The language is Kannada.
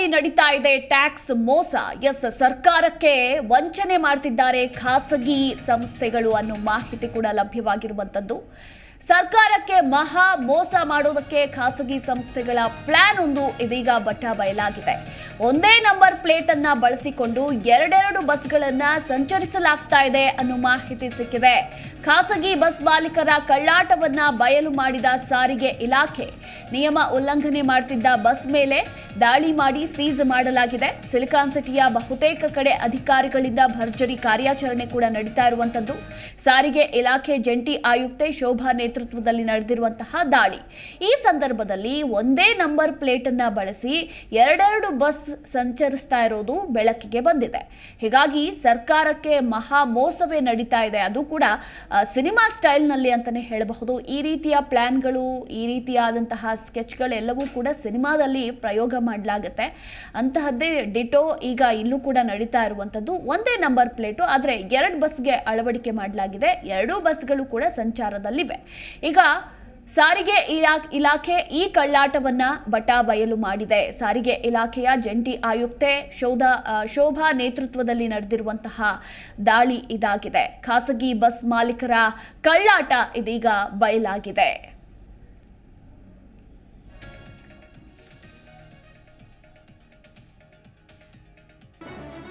ರಾಜ್ಯದಲ್ಲಿ ನಡೀತಾ ಇದೆ ಟ್ಯಾಕ್ಸ್ ಮೋಸ. ಎಸ್, ಸರ್ಕಾರಕ್ಕೆ ವಂಚನೆ ಮಾಡ್ತಿದ್ದಾರೆ ಖಾಸಗಿ ಸಂಸ್ಥೆಗಳು ಅನ್ನೋ ಮಾಹಿತಿ ಕೂಡ ಲಭ್ಯವಾಗಿರುವಂಥದ್ದು. ಸರ್ಕಾರಕ್ಕೆ ಮಹಾ ಮೋಸ ಮಾಡೋದಕ್ಕೆ ಖಾಸಗಿ ಸಂಸ್ಥೆಗಳ ಪ್ಲಾನ್ ಒಂದು ಇದೀಗ ಬಟ್ಟ ಬಯಲಾಗಿದೆ. ಒಂದೇ ನಂಬರ್ ಪ್ಲೇಟ್ ಅನ್ನ ಬಳಸಿಕೊಂಡು ಎರಡೆರಡು ಬಸ್ಗಳನ್ನ ಸಂಚರಿಸಲಾಗ್ತಾ ಇದೆ ಅನ್ನೋ ಮಾಹಿತಿ ಸಿಕ್ಕಿದೆ. ಖಾಸಗಿ ಬಸ್ ಮಾಲೀಕರ ಕಳ್ಳಾಟವನ್ನ ಬಯಲು ಮಾಡಿದ ಸಾರಿಗೆ ಇಲಾಖೆ ನಿಯಮ ಉಲ್ಲಂಘನೆ ಮಾಡ್ತಿದ್ದ ಬಸ್ ಮೇಲೆ ದಾಳಿ ಮಾಡಿ ಸೀಸ್ ಮಾಡಲಾಗಿದೆ. ಸಿಲಿಕಾನ್ ಸಿಟಿಯ ಬಹುತೇಕ ಕಡೆ ಅಧಿಕಾರಿಗಳಿಂದ ಭರ್ಜರಿ ಕಾರ್ಯಾಚರಣೆ ಕೂಡ ನಡೀತಾ ಇರುವಂತದ್ದು. ಸಾರಿಗೆ ಇಲಾಖೆ ಜಂಟಿ ಆಯುಕ್ತೆ ಶೋಭಾ ನೇತೃತ್ವದಲ್ಲಿ ನಡೆದಿರುವಂತಹ ದಾಳಿ. ಈ ಸಂದರ್ಭದಲ್ಲಿ ಒಂದೇ ನಂಬರ್ ಪ್ಲೇಟ್ ಅನ್ನ ಬಳಸಿ ಎರಡೆರಡು ಬಸ್ ಸಂಚರಿಸ್ತಾ ಇರೋದು ಬೆಳಕಿಗೆ ಬಂದಿದೆ. ಹೀಗಾಗಿ ಸರ್ಕಾರಕ್ಕೆ ಮಹಾ ಮೋಸವೇ ನಡೀತಾ ಇದೆ. ಅದು ಕೂಡ ಸಿನಿಮಾ ಸ್ಟೈಲ್ನಲ್ಲಿ ಅಂತಾನೆ ಹೇಳಬಹುದು. ಈ ರೀತಿಯ ಪ್ಲಾನ್ಗಳು, ಈ ರೀತಿಯಾದಂತಹ ಸ್ಕೆಚ್ಗಳೆಲ್ಲವೂ ಕೂಡ ಸಿನಿಮಾದಲ್ಲಿ ಪ್ರಯೋಗ ಮಾಡಲಾಗುತ್ತೆ. ಅಂತಹದ್ದೇ ಡಿಟೋ ಈಗ ಇಲ್ಲೂ ಕೂಡ ನಡೀತಾ ಇರುವಂಥದ್ದು ಒಂದೇ ನಂಬರ್ ಪ್ಲೇಟು ಆದರೆ ಎರಡು ಬಸ್ಗೆ ಅಳವಡಿಕೆ ಮಾಡಲಾಗಿದೆ. ಎರಡೂ ಬಸ್ಗಳು ಕೂಡ ಸಂಚಾರದಲ್ಲಿವೆ. ಈಗ ಸಾರಿಗೆ ಇಲಾ- ಇಲಾಖೆ ಈ ಕಳ್ಳಾಟವನ್ನ ಬಟಾ ಬಯಲು ಮಾಡಿದೆ. ಸಾರಿಗೆ ಇಲಾಖೆಯ ಜಂಟಿ ಆಯುಕ್ತೆ ಶೋಧ ಶೋಭಾ ನೇತೃತ್ವದಲ್ಲಿ ನಡೆದಿರುವಂತಹ ದಾಳಿ ಇದಾಗಿದೆ. ಖಾಸಗಿ ಬಸ್ ಮಾಲೀಕರ ಕಳ್ಳಾಟ ಇದೀಗ ಬಯಲಾಗಿದೆ.